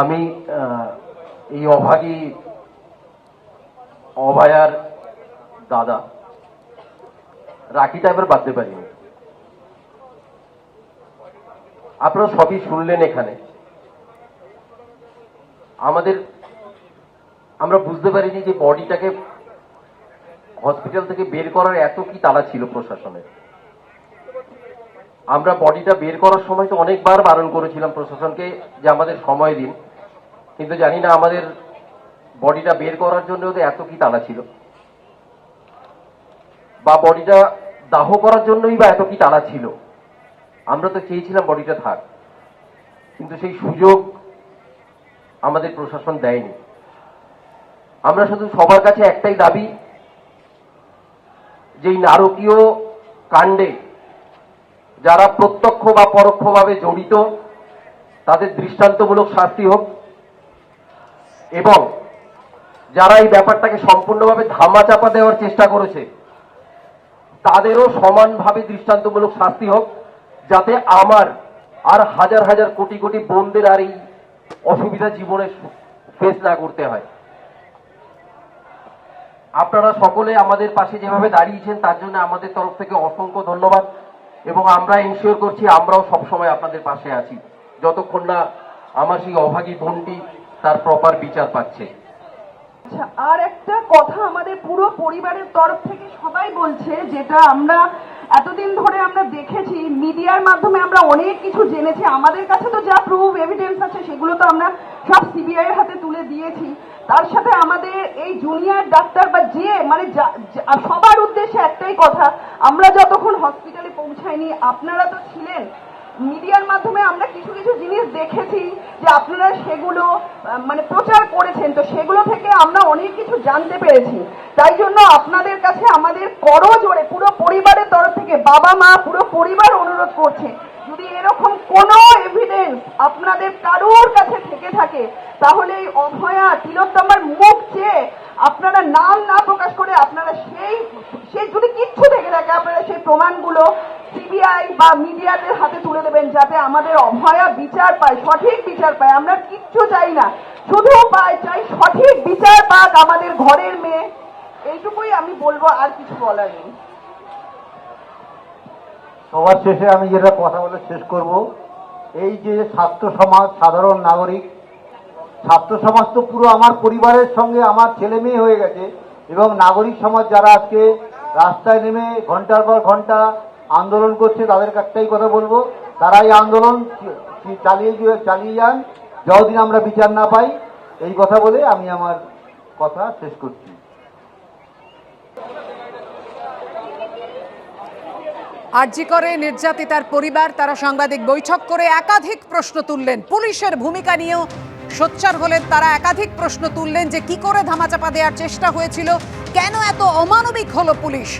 আমি এই অভাগী অভয়ার দাদা। রাখিটা এবার বাঁধতে পারিনি আপনারা সবই শুনলেন এখানে। আমাদের, আমরা বুঝতে পারিনি যে বডিটাকে হসপিটাল থেকে বের করার এত কি তাড়া ছিল প্রশাসনের। আমরা বডিটা বের করার সময় তো অনেকবার বারণ করেছিলাম প্রশাসনকে যে আমাদের সময় দিন। কিন্তু জানি না আমাদের বডিটা বের করার জন্য ওদের এত কি তাড়া ছিল। বা বডিটা দাহ করার জন্যই বা এত কি তাড়া ছিল। আমরা তো চেয়েছিলাম বডিটা থাক। কিন্তু সেই সুযোগ আমাদের প্রশাসন দেয়নি। আমরা শুধু সবার কাছে একটাই দাবি, যে এই নারকীয় কাণ্ডে যারা প্রত্যক্ষ বা পরোক্ষভাবে জড়িত, তাদের দৃষ্টান্তমূলক শাস্তি হোক। এবং যারা এই ব্যাপারটাকে সম্পূর্ণভাবে ধামাচাপা দেওয়ার চেষ্টা করেছে, তাদেরও সমানভাবে দৃষ্টান্তমূলক শাস্তি হোক, যাতে আমার আর হাজার হাজার কোটি কোটি বোনদের আর এই অসুবিধা জীবনে ফেস না করতে হয়। আপনারা সকলে আমাদের পাশে যেভাবে দাঁড়িয়েছেন, তার জন্য আমাদের তরফ থেকে অসংখ্য ধন্যবাদ। এবং আমরা ইনশিওর করছি আমরাও সবসময় আপনাদের পাশে আছি। যতক্ষণ না আমার সেই অভাগী বোনটি তার প্রপার বিচার পাচ্ছে। আচ্ছা আর একটা কথা আমাদের পুরো পরিবারের তরফ থেকে সবাই বলছে, যেটা আমরা এতদিন ধরে আমরা দেখেছি মিডিয়ার মাধ্যমে আমরা অনেক কিছু জেনেছি। আমাদের কাছে তো যা প্রুফ এভিডেন্স আছে, সেগুলো তো আমরা সব সিবিআই এর হাতে তুলে দিয়েছি। তার সাথে আমাদের এই জুনিয়র ডাক্তার বা যে মানে সবার উদ্দেশ্যে একটাই কথা, আমরা যতক্ষণ হসপিটালে পৌঁছাইনি আপনারা তো ছিলেন। মিডিয়ার মাধ্যমে আমরা কিছু কিছু জিনিস দেখেছি যে আপনারা সেগুলো মানে প্রচার করেছেন। তো সেগুলো থেকে আমরা অনেক কিছু জানতে পেরেছি। তাই জন্য আপনাদের কাছে আমাদের করো জোরে পুরো পরিবারের থেকে বাবা মা পুরো পরিবার অনুরোধ করছে, যদি এরকম কোনো এভিডেন্স আপনাদের কারোর কাছে থেকে থাকে, তাহলে এই অভয়া তিলোত্তমার মুখ চেয়ে আপনারা নাম না প্রকাশ করে আপনারা সেই সেই যদি কিচ্ছু থেকে থাকে, আপনারা সেই প্রমাণগুলো সিবিআই বা মিডিয়াদের হাতে তুলে দেবেন যাতে আমাদের অভয়া বিচার পায়, সঠিক বিচার পায়। আমরা কিচ্ছু চাই না। শুধু পাই, চাই সঠিক বিচার পাক আমাদের ঘরের মেয়ে। এইটুকুই আমি বলব, আর কিছু বলার নেই। সবার শেষে আমি যেটা কথা বলে শেষ করব, এই যে ছাত্র সমাজ, সাধারণ নাগরিক, ছাত্র সমাজ তো পুরো আমার পরিবারের সঙ্গে আমার ছেলে মেয়ে হয়ে গেছে, এবং নাগরিক সমাজ যারা আজকে রাস্তায় নেমে ঘণ্টার পর ঘণ্টা আন্দোলন করছে, তাদের একটাই কথা বলব তারা এই আন্দোলন চালিয়ে চালিয়ে যান, যতদিন আমরা বিচার না পাই, এই কথা বলে আমি আমার কথা শেষ করছি। আরজি করে নির্যাতিতার পরিবার, তারা সাংবাদিক বৈঠক করে একাধিক প্রশ্ন তুললেন। পুলিশের ভূমিকা নিয়েও সোচ্চার হলেন তারা। একাধিক প্রশ্ন তুললেন যে কি করে ধামাচাপা দেওয়ার চেষ্টা হয়েছিল। কেন এত অমানবিক হলো পুলিশ?